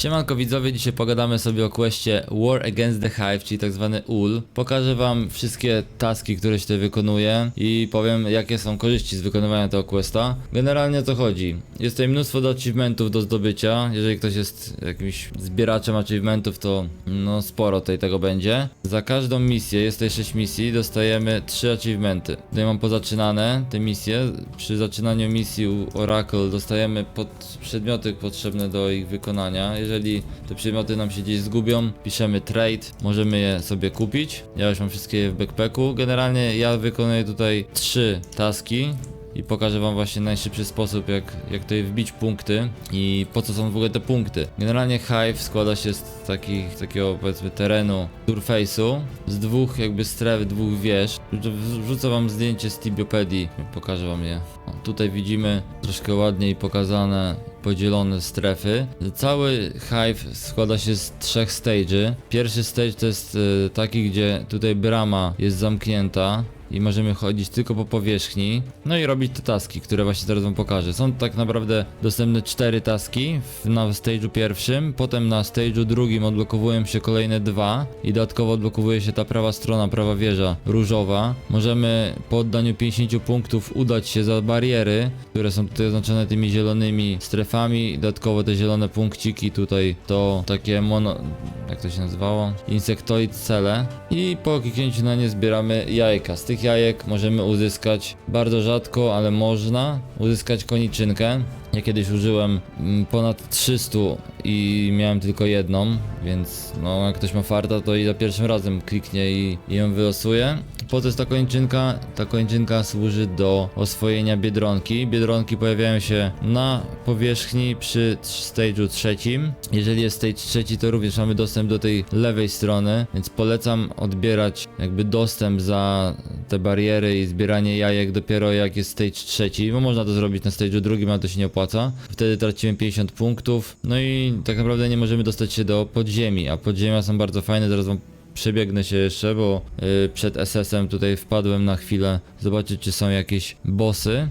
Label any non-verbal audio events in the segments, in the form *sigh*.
Siemanko widzowie, dzisiaj pogadamy sobie o questie War Against the Hive, czyli tak zwany UL. Pokażę wam wszystkie taski, które się tutaj wykonuje i powiem jakie są korzyści z wykonywania tego questa. Generalnie o co chodzi? Jest tutaj mnóstwo achievementów do zdobycia, jeżeli ktoś jest jakimś zbieraczem achievementów to no sporo tutaj tego będzie. Za każdą misję, jest tutaj 6 misji, dostajemy 3 achievementy. Tutaj mam pozaczynane te misje, przy zaczynaniu misji Oracle dostajemy pod przedmioty potrzebne do ich wykonania. Jeżeli te przedmioty nam się gdzieś zgubią, piszemy trade, możemy je sobie kupić. Ja już mam wszystkie w backpacku. Generalnie ja wykonuję tutaj trzy taski. I pokażę wam właśnie najszybszy sposób, jak, jak tutaj wbić punkty i po co są w ogóle te punkty. Generalnie Hive składa się z takich, takiego powiedzmy terenu surface'u, z dwóch jakby stref, dwóch wież. Wrzu- Wrzucę wam zdjęcie z Tibiopedii, pokażę wam je. O, tutaj widzimy troszkę ładniej pokazane podzielone strefy. Cały Hive składa się z trzech stage'y. Pierwszy stage to jest e, taki, gdzie tutaj brama jest zamknięta i możemy chodzić tylko po powierzchni, no i robić te taski, które właśnie teraz wam pokażę. Są tak naprawdę dostępne cztery taski na stage'u pierwszym, potem na stage'u drugim odblokowują się kolejne dwa i dodatkowo odblokowuje się ta prawa strona, prawa wieża różowa. Możemy po oddaniu 50 punktów udać się za bariery, które są tutaj oznaczone tymi zielonymi strefami, dodatkowo te zielone punkciki tutaj to takie mono... jak to się nazywało? Insektoid cele i po kliknięciu na nie zbieramy jajka. Z tych jajek możemy uzyskać bardzo rzadko, ale można uzyskać koniczynkę. Ja kiedyś użyłem mm, ponad 300 i miałem tylko jedną, więc no jak ktoś ma farta to i za pierwszym razem kliknie i, i ją wylosuje. Po co jest ta kończynka? Ta kończynka służy do oswojenia biedronki. Biedronki pojawiają się na powierzchni przy stage'u trzecim. Jeżeli jest stage trzeci, to również mamy dostęp do tej lewej strony, więc polecam odbierać jakby dostęp za te bariery i zbieranie jajek dopiero jak jest stage trzeci, bo można to zrobić na stage'u drugim, ale to się nie opłaca. Wtedy tracimy 50 punktów, no i tak naprawdę nie możemy dostać się do podziemi, a podziemia są bardzo fajne, zaraz wam Przebiegnę się jeszcze, bo y, przed SS-em tutaj wpadłem na chwilę zobaczyć, czy są jakieś bossy.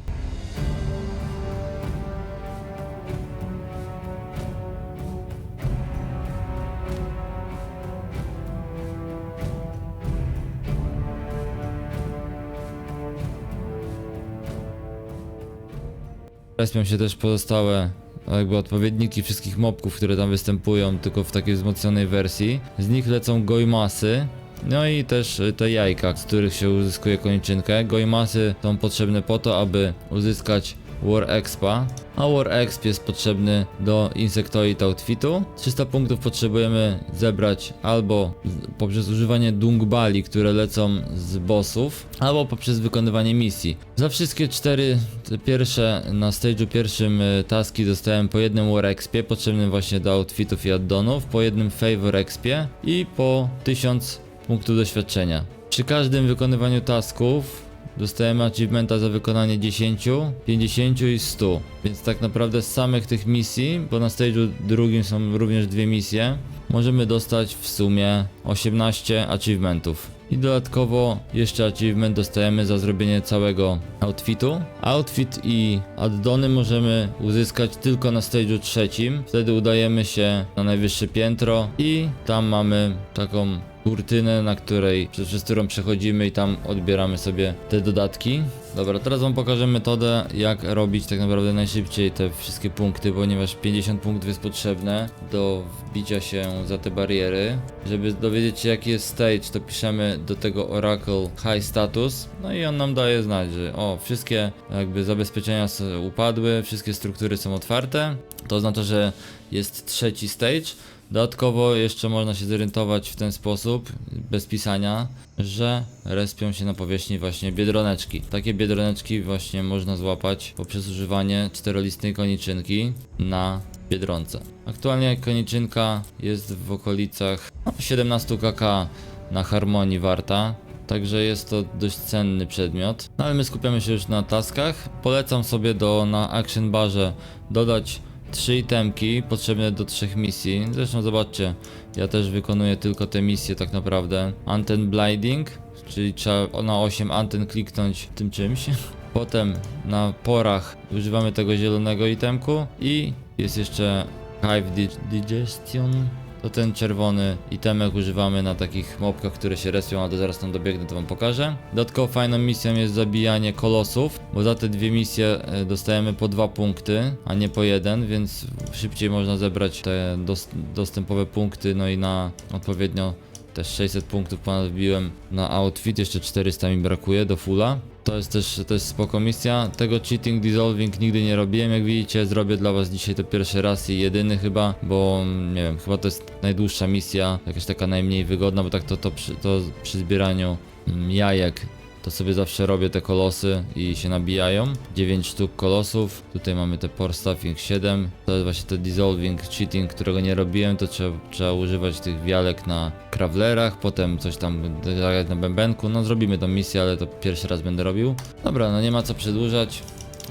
Respią się też pozostałe jakby odpowiedniki wszystkich mobków, które tam występują, tylko w takiej wzmocnionej wersji. Z nich lecą gojmasy. No i też y, te jajka, z których się uzyskuje kończynkę. Gojmasy są potrzebne po to, aby uzyskać War Expa, a War Exp jest potrzebny do Insectoid Outfitu. 300 punktów potrzebujemy zebrać albo poprzez używanie dungbali, które lecą z bossów, albo poprzez wykonywanie misji. Za wszystkie cztery te pierwsze na stage'u pierwszym y, taski dostałem po jednym War Expie, potrzebnym właśnie do outfitów i addonów, po jednym Favor Expie i po 1000 punktów doświadczenia. Przy każdym wykonywaniu tasków Dostajemy achievementa za wykonanie 10, 50 i 100. Więc tak naprawdę z samych tych misji, bo na stage'u drugim są również dwie misje, możemy dostać w sumie 18 achievementów. I dodatkowo jeszcze achievement dostajemy za zrobienie całego outfitu. Outfit i addony możemy uzyskać tylko na stage'u trzecim. Wtedy udajemy się na najwyższe piętro i tam mamy taką kurtynę, na której, przez, przez którą przechodzimy i tam odbieramy sobie te dodatki. Dobra, teraz wam pokażę metodę, jak robić tak naprawdę najszybciej te wszystkie punkty, ponieważ 50 punktów jest potrzebne do wbicia się za te bariery. Żeby dowiedzieć się jaki jest stage, to piszemy do tego Oracle High Status, no i on nam daje znać, że o, wszystkie jakby zabezpieczenia upadły, wszystkie struktury są otwarte. To oznacza, że jest trzeci stage. Dodatkowo jeszcze można się zorientować w ten sposób, bez pisania, że respią się na powierzchni właśnie biedroneczki. Takie biedroneczki właśnie można złapać poprzez używanie czterolistnej koniczynki na biedronce. Aktualnie koniczynka jest w okolicach no, 17 kk na harmonii warta. Także jest to dość cenny przedmiot. No ale my skupiamy się już na taskach. Polecam sobie do na action barze dodać trzy itemki potrzebne do trzech misji. Zresztą zobaczcie, ja też wykonuję tylko te misje tak naprawdę. Anten blinding, czyli trzeba na 8 anten kliknąć tym czymś. *laughs* Potem na porach używamy tego zielonego itemku i jest jeszcze Hive Dig- Digestion. To ten czerwony itemek używamy na takich mopkach, które się respią, ale zaraz tam dobiegnę, to wam pokażę. Dodatkowo fajną misją jest zabijanie kolosów, bo za te dwie misje e, dostajemy po dwa punkty, a nie po jeden, więc szybciej można zebrać te dos dostępowe punkty, no i na odpowiednio też 600 punktów ponad wbiłem na outfit, jeszcze 400 mi brakuje do fulla. To jest też to jest spoko misja. Tego cheating dissolving nigdy nie robiłem, jak widzicie, zrobię dla was dzisiaj to pierwszy raz i jedyny chyba, bo mm, nie wiem, chyba to jest najdłuższa misja, jakaś taka najmniej wygodna, bo tak to, to, przy, to przy zbieraniu mm, jajek to sobie zawsze robię te kolosy i się nabijają. 9 sztuk kolosów. Tutaj mamy te Pore Stuffing 7. To jest właśnie to Dissolving Cheating, którego nie robiłem. To trzeba, trzeba używać tych wialek na krawlerach, potem coś tam zagrać na bębenku. No zrobimy tą misję, ale to pierwszy raz będę robił. Dobra, no nie ma co przedłużać.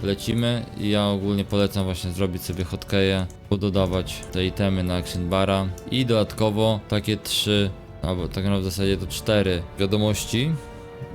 Lecimy i ja ogólnie polecam właśnie zrobić sobie hotkeje, pododawać te itemy na action bara i dodatkowo takie trzy, albo tak naprawdę w zasadzie to cztery wiadomości,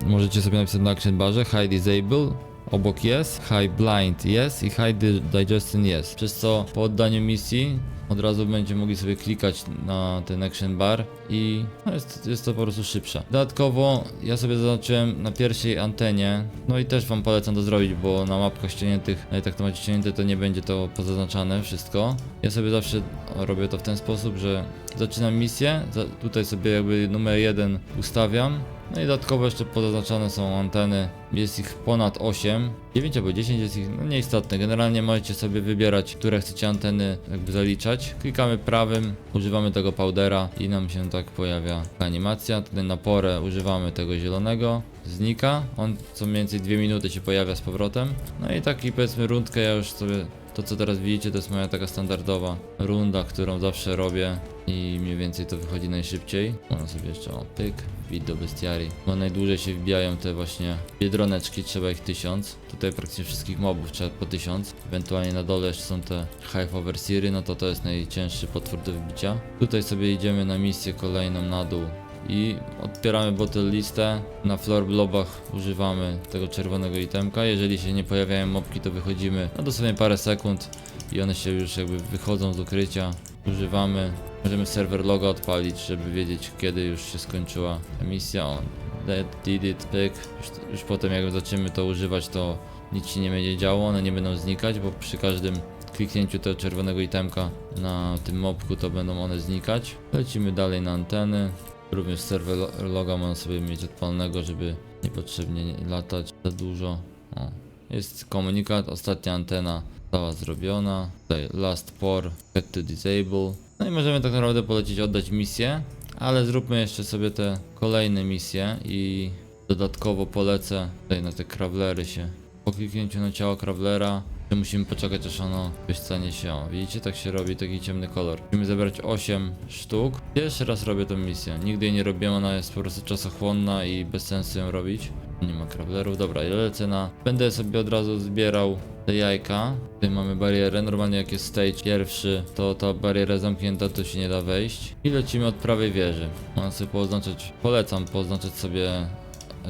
Możecie sobie napisać na action barze high disable, obok jest, high blind jest i high di digestion jest. Przez co po oddaniu misji od razu będziecie mogli sobie klikać na ten action bar i no jest, jest to po prostu szybsze. Dodatkowo ja sobie zaznaczyłem na pierwszej antenie, no i też wam polecam to zrobić, bo na mapkach ściągniętych, no i tak to macie ściągnięte, to nie będzie to pozaznaczane wszystko. Ja sobie zawsze robię to w ten sposób, że zaczynam misję, tutaj sobie jakby numer jeden ustawiam, no i dodatkowo jeszcze pozaznaczone są anteny. Jest ich ponad 8. 9 albo 10 jest ich, no nieistotne. Generalnie możecie sobie wybierać, które chcecie anteny jakby zaliczać. Klikamy prawym, używamy tego powdera i nam się tak pojawia animacja. Tutaj na porę używamy tego zielonego. Znika. On co mniej więcej 2 minuty się pojawia z powrotem. No i taki powiedzmy rundkę ja już sobie to co teraz widzicie to jest moja taka standardowa runda, którą zawsze robię i mniej więcej to wychodzi najszybciej. Można sobie jeszcze o pyk, wbit do bestiarii. Bo najdłużej się wbijają te właśnie biedroneczki, trzeba ich tysiąc. Tutaj praktycznie wszystkich mobów trzeba po tysiąc. Ewentualnie na dole jeszcze są te Hive Overseery, no to to jest najcięższy potwór do wbicia. Tutaj sobie idziemy na misję kolejną na dół i odpieramy bottle listę. Na floor blobach używamy tego czerwonego itemka. Jeżeli się nie pojawiają mobki, to wychodzimy na dosłownie parę sekund i one się już jakby wychodzą z ukrycia. Używamy. Możemy serwer loga odpalić, żeby wiedzieć kiedy już się skończyła emisja. On that did it, pyk. Już, już potem jak zaczniemy to używać, to nic się nie będzie działo, one nie będą znikać, bo przy każdym kliknięciu tego czerwonego itemka na tym mobku to będą one znikać. Lecimy dalej na anteny. Również serwer lo- loga można sobie mieć odpalonego, żeby niepotrzebnie nie latać za dużo. O. Jest komunikat, ostatnia antena została zrobiona. Tutaj last pour, get to disable. No i możemy tak naprawdę polecić oddać misję, ale zróbmy jeszcze sobie te kolejne misje i dodatkowo polecę tutaj na te krawlery się. Po kliknięciu na ciało krawlera to musimy poczekać aż ono wystanie się. Widzicie, tak się robi taki ciemny kolor. Musimy zebrać 8 sztuk. Pierwszy raz robię tę misję. Nigdy jej nie robiłem, ona jest po prostu czasochłonna i bez sensu ją robić. Nie ma krawlerów. Dobra, i lecę na... Będę sobie od razu zbierał te jajka. Tutaj mamy barierę. Normalnie jak jest stage pierwszy, to ta bariera zamknięta, to się nie da wejść. I lecimy od prawej wieży. Mam sobie poznaczyć... Polecam poznaczyć sobie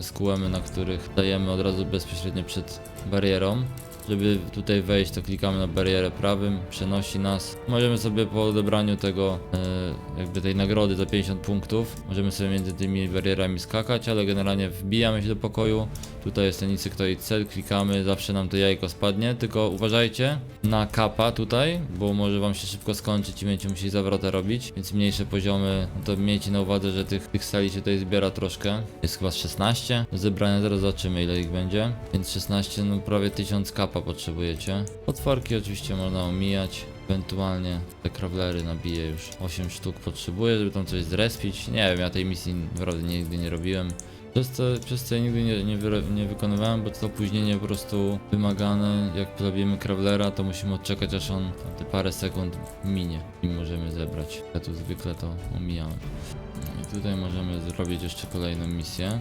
SQM-y, na których dajemy od razu bezpośrednio przed barierą. Żeby tutaj wejść, to klikamy na barierę prawym, przenosi nas. Możemy sobie po odebraniu tego, e, jakby tej nagrody za 50 punktów, możemy sobie między tymi barierami skakać, ale generalnie wbijamy się do pokoju. Tutaj jest ten insectoid cell, klikamy, zawsze nam to jajko spadnie, tylko uważajcie na kapa tutaj, bo może wam się szybko skończyć i będziecie musieli zawrotę robić, więc mniejsze poziomy, no to miejcie na uwadze, że tych, tych sali się tutaj zbiera troszkę. Jest chyba z 16 do zebrania, zaraz zobaczymy ile ich będzie, więc 16, no prawie 1000 kapa potrzebujecie. Potworki oczywiście można omijać. Ewentualnie te krawlery nabiję już 8 sztuk potrzebuję, żeby tam coś zrespić. Nie wiem, ja tej misji naprawdę nigdy nie robiłem. Przez co, przez ja nigdy nie, nie, nie wykonywałem, bo to opóźnienie po prostu wymagane. Jak zrobimy krawlera, to musimy odczekać aż on te parę sekund minie i możemy zebrać. Ja tu zwykle to omijam. No I tutaj możemy zrobić jeszcze kolejną misję.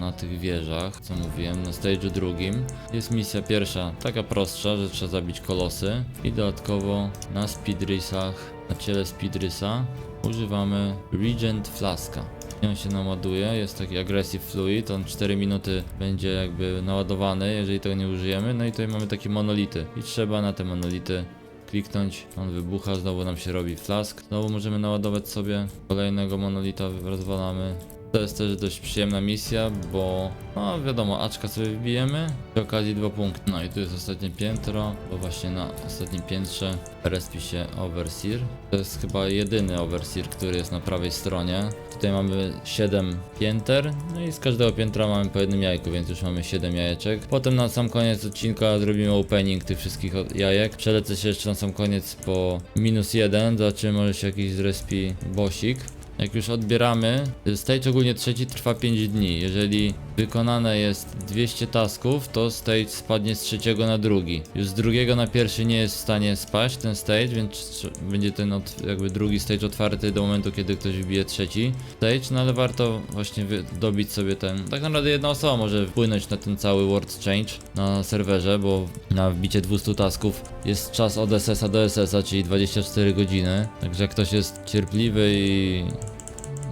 Na tych wieżach, co mówiłem, na stage'u drugim jest misja pierwsza, taka prostsza, że trzeba zabić kolosy i dodatkowo na speedrysach, na ciele speedrysa używamy Regent Flaska. On się naładuje, jest taki aggressive fluid, on 4 minuty będzie jakby naładowany, jeżeli tego nie użyjemy. No i tutaj mamy takie monolity i trzeba na te monolity kliknąć, on wybucha, znowu nam się robi flask. Znowu możemy naładować sobie kolejnego monolita, rozwalamy. To jest też dość przyjemna misja, bo no wiadomo, aczka sobie wbijemy, przy okazji dwa punkty. No i tu jest ostatnie piętro, bo właśnie na ostatnim piętrze respi się Overseer. To jest chyba jedyny Overseer, który jest na prawej stronie. Tutaj mamy 7 pięter, no i z każdego piętra mamy po jednym jajku, więc już mamy 7 jajeczek. Potem na sam koniec odcinka zrobimy opening tych wszystkich jajek. Przelecę się jeszcze na sam koniec po minus 1, zobaczymy może się jakiś zrespi bosik. Jak już odbieramy, stage ogólnie trzeci trwa 5 dni. Jeżeli wykonane jest 200 tasków, to stage spadnie z trzeciego na drugi. Już z drugiego na pierwszy nie jest w stanie spaść ten stage, więc będzie ten od, jakby drugi stage otwarty do momentu, kiedy ktoś wbije trzeci stage, no ale warto właśnie dobić sobie ten. Tak naprawdę jedna osoba może wpłynąć na ten cały world change na serwerze, bo na wbicie 200 tasków jest czas od SS-a do SS-a, czyli 24 godziny. Także jak ktoś jest cierpliwy i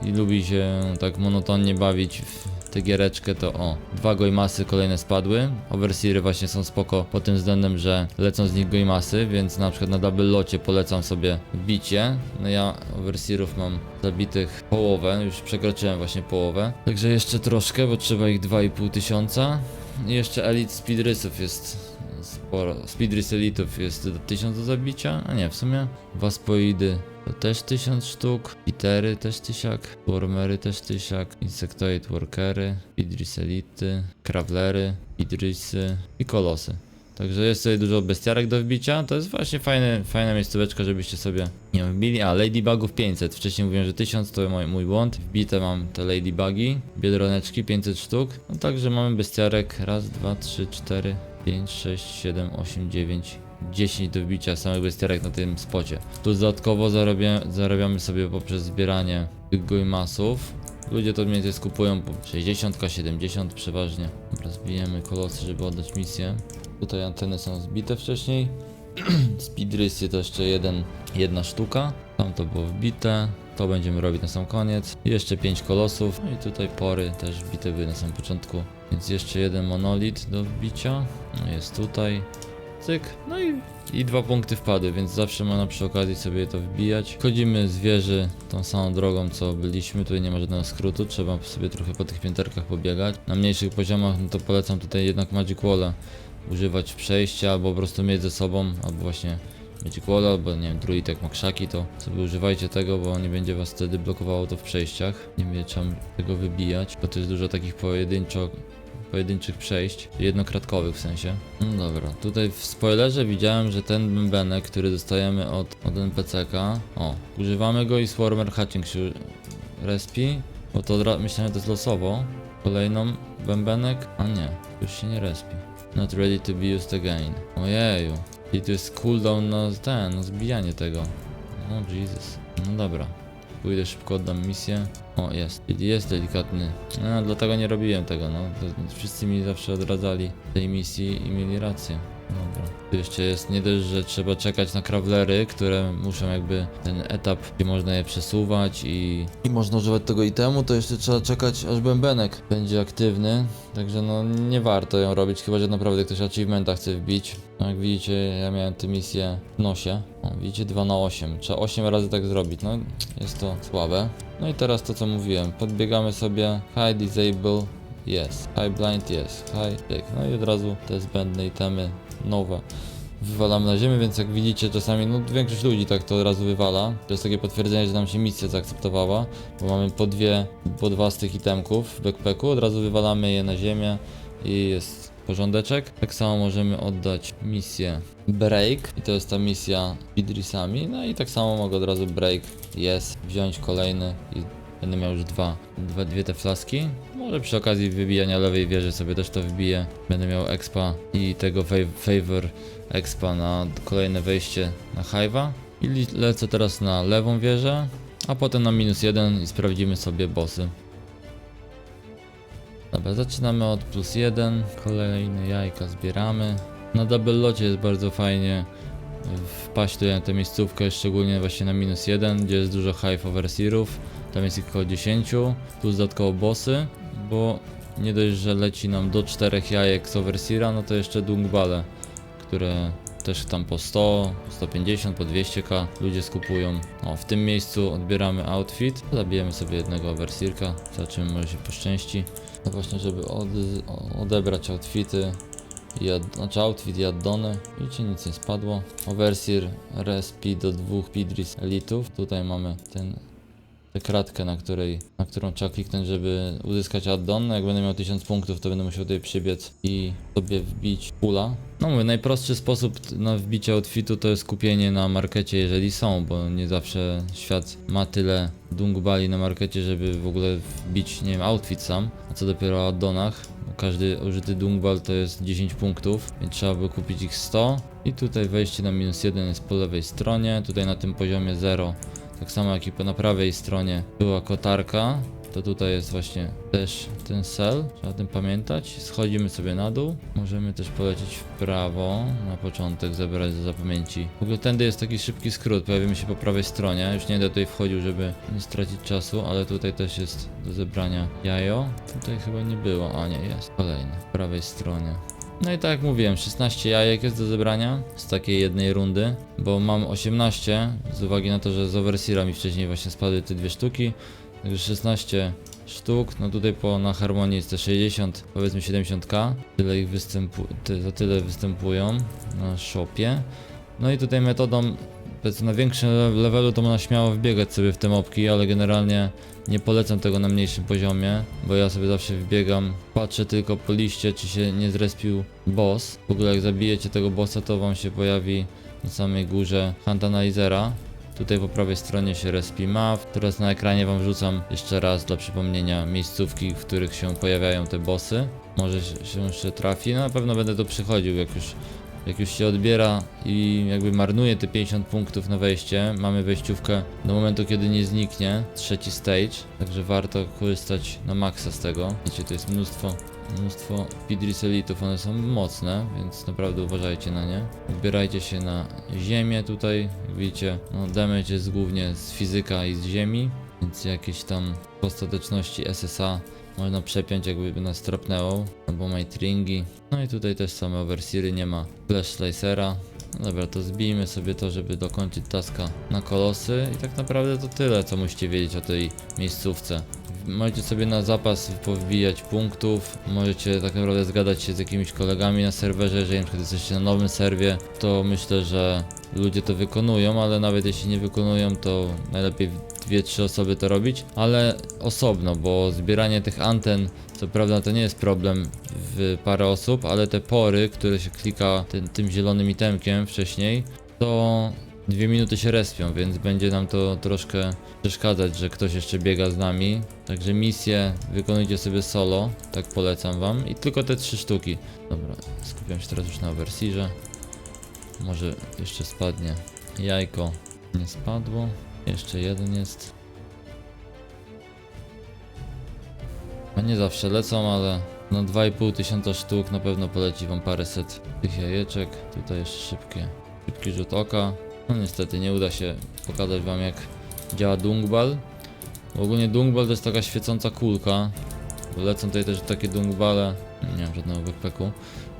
i lubi się tak monotonnie bawić w tę giereczkę, to o, dwa gojmasy kolejne spadły. Overseery właśnie są spoko pod tym względem, że lecą z nich gojmasy, więc na przykład na double locie polecam sobie bicie. No ja overseerów mam zabitych połowę, już przekroczyłem właśnie połowę. Także jeszcze troszkę, bo trzeba ich 2,5 tysiąca. I jeszcze Elite Speedrysów jest sporo. Speedrys Elitów jest do 1000 do zabicia, a nie, w sumie Waspoidy to też 1000 sztuk, Pitery też tysiak, Wormery też tysiak, Insectoid Workery, Idris Elity, Krawlery, Idrisy i Kolosy. Także jest tutaj dużo bestiarek do wbicia, to jest właśnie fajne, fajna miejscóweczka, żebyście sobie nie wbili. A, Ladybugów 500, wcześniej mówiłem, że 1000 to mój, mój błąd. Wbite mam te Ladybugi, biedroneczki 500 sztuk. No także mamy bestiarek, raz, dwa, trzy, cztery, 5, 6, 7, 8, 9, 10 do wbicia samych bestiarek na tym spocie. Tu dodatkowo zarabia, zarabiamy sobie poprzez zbieranie tych gojmasów. Ludzie to mniej więcej skupują po 60, 70 przeważnie. Dobra, zbijemy kolosy, żeby oddać misję. Tutaj anteny są zbite wcześniej. *clears throat* Speedrysy to jeszcze jeden, jedna sztuka. Tam to było wbite. To będziemy robić na sam koniec. Jeszcze 5 kolosów. No i tutaj pory też wbite były na samym początku. Więc jeszcze jeden monolit do wbicia. No jest tutaj. Cyk. No i, i dwa punkty wpadły, więc zawsze można przy okazji sobie to wbijać. Chodzimy z wieży tą samą drogą, co byliśmy. Tutaj nie ma żadnego skrótu. Trzeba sobie trochę po tych pięterkach pobiegać. Na mniejszych poziomach, no to polecam tutaj jednak Magic Wall'a używać przejścia, albo po prostu mieć ze sobą, albo właśnie Magic Wall, albo nie wiem, druid jak ma krzaki, to sobie używajcie tego, bo nie będzie was wtedy blokowało to w przejściach. Nie będzie trzeba tego wybijać, bo to jest dużo takich pojedynczo pojedynczych przejść, jednokratkowych w sensie. No dobra, tutaj w spoilerze widziałem, że ten bębenek, który dostajemy od, od NPC-ka, o, używamy go i Swarmer Hatching się respi, bo to myślałem, że to jest losowo. Kolejną bębenek, a nie, już się nie respi. Not ready to be used again. Ojeju. I tu jest cooldown na ten, na zbijanie tego. O Jesus. No dobra. Pójdę szybko, oddam misję. O, jest. Jest delikatny. No, dlatego nie robiłem tego, no. To wszyscy mi zawsze odradzali tej misji i mieli rację. Dobra. Tu jeszcze jest nie dość, że trzeba czekać na krawlery, które muszą jakby ten etap, gdzie można je przesuwać i... I można używać tego itemu, to jeszcze trzeba czekać aż bębenek będzie aktywny. Także no nie warto ją robić, chyba że naprawdę ktoś achievementa chce wbić. No jak widzicie, ja miałem tę misję w nosie. O, widzicie 2 na 8. Trzeba 8 razy tak zrobić, no jest to słabe. No i teraz to co mówiłem, podbiegamy sobie high disable Yes. High blind, yes. High pick. No i od razu te zbędne itemy nowe wywalamy na ziemię, więc jak widzicie czasami, no większość ludzi tak to od razu wywala. To jest takie potwierdzenie, że nam się misja zaakceptowała, bo mamy po dwie, po dwa z tych itemków w backpacku, od razu wywalamy je na ziemię i jest porządeczek. Tak samo możemy oddać misję break i to jest ta misja Idrisami, no i tak samo mogę od razu break, yes, wziąć kolejny i Będę miał już dwa, dwa, dwie te flaski. Może przy okazji wybijania lewej wieży sobie też to wbiję. Będę miał expa i tego fa- favor expa na kolejne wejście na hive'a. I lecę teraz na lewą wieżę, a potem na minus jeden i sprawdzimy sobie bossy. Dobra, zaczynamy od plus jeden. Kolejne jajka zbieramy. Na double locie jest bardzo fajnie wpaść tutaj na tę miejscówkę, szczególnie właśnie na minus jeden, gdzie jest dużo hive overseerów. Tam jest ich około 10, plus dodatkowo bossy, bo nie dość, że leci nam do 4 jajek z overseera, no to jeszcze dungbale, które też tam po 100, 150, po 200k ludzie skupują. O, w tym miejscu odbieramy outfit, zabijemy sobie jednego overseerka, zobaczymy może się poszczęści. No właśnie, żeby od, odebrać outfity, i znaczy outfit i addony. Widzicie, nic nie spadło. Overseer respi do dwóch Pidris elitów. Tutaj mamy ten kratkę, na której, na którą trzeba kliknąć, żeby uzyskać addon. Jak będę miał 1000 punktów, to będę musiał tutaj przybiec i sobie wbić pula. No mówię, najprostszy sposób na wbicie outfitu to jest kupienie na markecie, jeżeli są, bo nie zawsze świat ma tyle dungbali na markecie, żeby w ogóle wbić, nie wiem, outfit sam. A co dopiero o addonach. Każdy użyty dungbal to jest 10 punktów, więc trzeba by kupić ich 100. I tutaj wejście na minus 1 jest po lewej stronie, tutaj na tym poziomie 0 tak samo jak i po na prawej stronie była kotarka, to tutaj jest właśnie też ten cel, trzeba o tym pamiętać. Schodzimy sobie na dół, możemy też polecieć w prawo, na początek zebrać do zapamięci. W ogóle tędy jest taki szybki skrót, pojawimy się po prawej stronie, już nie będę tutaj wchodził, żeby nie stracić czasu, ale tutaj też jest do zebrania jajo. Tutaj chyba nie było, a nie, jest. Kolejny, po prawej stronie. No i tak jak mówiłem, 16 jajek jest do zebrania z takiej jednej rundy, bo mam 18 z uwagi na to, że z Overseera mi wcześniej właśnie spadły te dwie sztuki, także 16 sztuk, no tutaj po na harmonii jest te 60, powiedzmy 70k, tyle ich występu ty, to tyle występują na shopie. No i tutaj metodą na większym le- levelu to można śmiało wbiegać sobie w te mopki, ale generalnie nie polecam tego na mniejszym poziomie, bo ja sobie zawsze wbiegam, patrzę tylko po liście, czy się nie zrespił boss. W ogóle jak zabijecie tego bossa, to wam się pojawi na samej górze Hunt Analyzera. Tutaj po prawej stronie się respi map. Teraz na ekranie wam wrzucam jeszcze raz dla przypomnienia miejscówki, w których się pojawiają te bossy. Może się się jeszcze trafi, no na pewno będę tu przychodził, jak już jak już się odbiera i jakby marnuje te 50 punktów na wejście, mamy wejściówkę do momentu, kiedy nie zniknie trzeci stage, także warto korzystać na maksa z tego. Widzicie, to jest mnóstwo, mnóstwo Pidris Elitów, one są mocne, więc naprawdę uważajcie na nie. Odbierajcie się na ziemię tutaj, widzicie, no damage jest głównie z fizyka i z ziemi, więc jakieś tam w ostateczności SSA można przepiąć jakby nas tropnęło, albo Maitringi. No i tutaj też same overseery, nie ma Flash Slicera. No Dobra, to zbijmy sobie to, żeby dokończyć taska na kolosy i tak naprawdę to tyle, co musicie wiedzieć o tej miejscówce. Możecie sobie na zapas powbijać punktów, możecie tak naprawdę zgadać się z jakimiś kolegami na serwerze, jeżeli przykład jesteście na nowym serwie, to myślę, że ludzie to wykonują, ale nawet jeśli nie wykonują, to najlepiej dwie, trzy osoby to robić, ale osobno, bo zbieranie tych anten, co prawda to nie jest problem w parę osób, ale te pory, które się klika tym, tym zielonym itemkiem wcześniej, to dwie minuty się respią, więc będzie nam to troszkę przeszkadzać, że ktoś jeszcze biega z nami. Także misję wykonujcie sobie solo, tak polecam wam. I tylko te trzy sztuki. Dobra, skupiam się teraz już na Overseerze. Może jeszcze spadnie jajko. Nie spadło. Jeszcze jeden jest. No nie zawsze lecą, ale no 2,5 tysiąca sztuk na pewno poleci wam paręset tych jajeczek. Tutaj jeszcze szybkie, szybki rzut oka. No niestety nie uda się pokazać wam jak działa dungbal. Bo Ogólnie dungbal to jest taka świecąca kulka. Lecą tutaj też takie dungbale. Nie mam żadnego backpacku.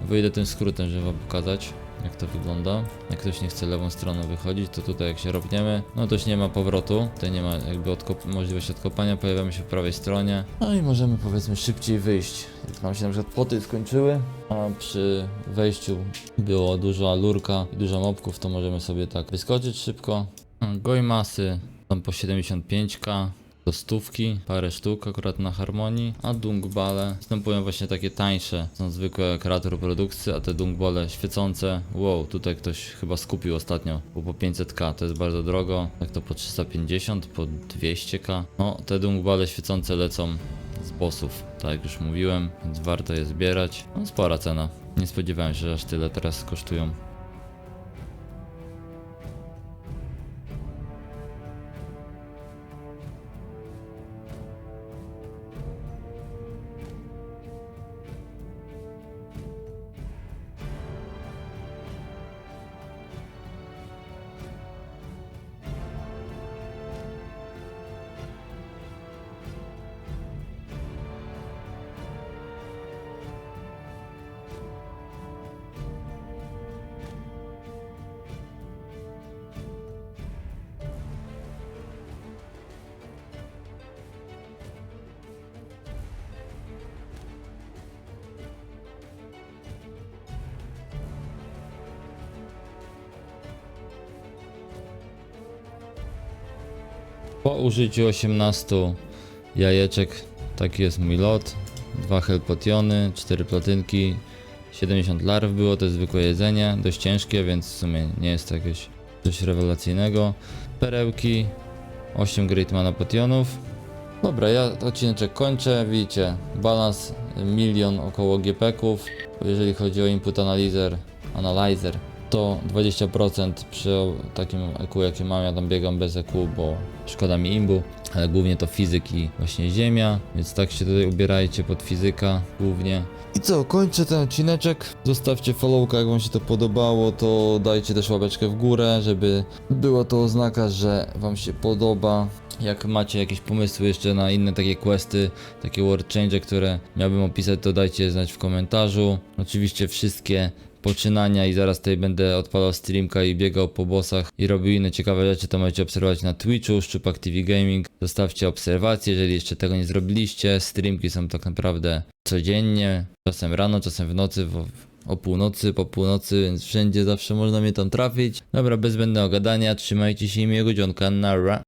Wyjdę tym skrótem, żeby wam pokazać jak to wygląda. Jak ktoś nie chce lewą stroną wychodzić, to tutaj jak się robniemy, no to już nie ma powrotu. Tutaj nie ma jakby odkop- możliwości odkopania, pojawiamy się w prawej stronie. No i możemy powiedzmy szybciej wyjść. Jak nam się na przykład poty skończyły, a przy wejściu było dużo lurka i dużo mobków, to możemy sobie tak wyskoczyć szybko. Goj masy, tam po 75k do stówki, parę sztuk akurat na harmonii, a dungbale występują właśnie takie tańsze, są zwykłe kreator produkcji, a te dungbale świecące, wow, tutaj ktoś chyba skupił ostatnio, bo po 500k to jest bardzo drogo, tak to po 350, po 200k, no te dungbale świecące lecą z bossów, tak jak już mówiłem, więc warto je zbierać, no spora cena, nie spodziewałem się, że aż tyle teraz kosztują. Po użyciu 18 jajeczek, taki jest mój lot. Dwa helpotiony, 4 platynki, 70 larw było, to jest zwykłe jedzenie, dość ciężkie, więc w sumie nie jest to jakieś coś rewelacyjnego. Perełki, 8 Great Mana Potionów. Dobra, ja odcineczek kończę, widzicie, balans milion około GP-ków. Jeżeli chodzi o input analyzer, analyzer, to 20% przy takim EQ jakie mam, ja tam biegam bez EQ, bo szkoda mi imbu, ale głównie to fizyk i właśnie ziemia, więc tak się tutaj ubierajcie pod fizyka głównie. I co, kończę ten odcineczek. Zostawcie followka, jak wam się to podobało, to dajcie też łapeczkę w górę, żeby była to oznaka, że wam się podoba. Jak macie jakieś pomysły jeszcze na inne takie questy, takie word change, które miałbym opisać, to dajcie znać w komentarzu. Oczywiście wszystkie poczynania i zaraz tutaj będę odpalał streamka i biegał po bossach i robił inne ciekawe rzeczy, to możecie obserwować na Twitchu, Szczupak TV Gaming. Zostawcie obserwacje, jeżeli jeszcze tego nie zrobiliście. Streamki są tak naprawdę codziennie, czasem rano, czasem w nocy, w, o północy, po północy, więc wszędzie zawsze można mnie tam trafić. Dobra, bez zbędnego gadania, trzymajcie się i miłego dzionka, nara.